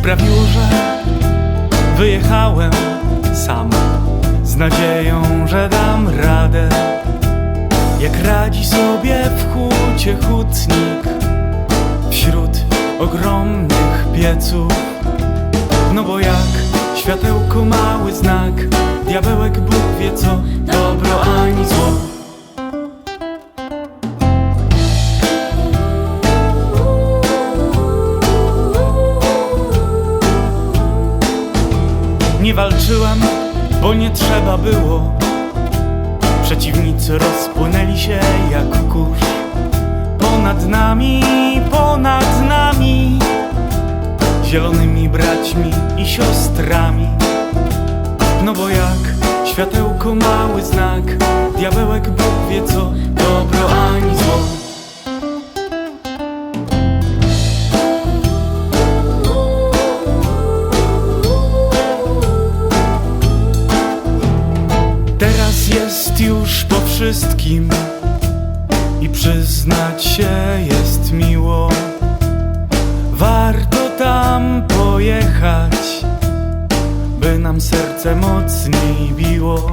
sprawiło, że wyjechałem sam z nadzieją, że dam radę. Jak radzi sobie w hucie hutnik wśród ogromnych pieców. No bo jak światełko mały znak, diabełek Bóg wie co, Nie walczyłem, bo nie trzeba było. Przeciwnicy rozpłynęli się jak kurz. Ponad nami, ponad nami, zielonymi braćmi i siostrami. No bo jak światełko mały znak, diabełek Bóg wie co, jest już po wszystkim i przyznać się jest miło. Warto tam pojechać, by nam serce mocniej biło.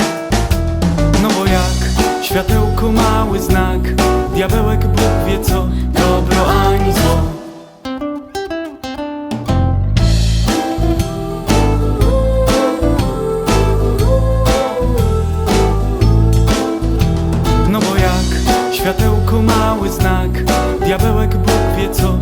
No bo jak światełko mały znak, diabełek Bóg wie co, dobro ani zło. Światełko mały znak, diabełek Bóg wie co.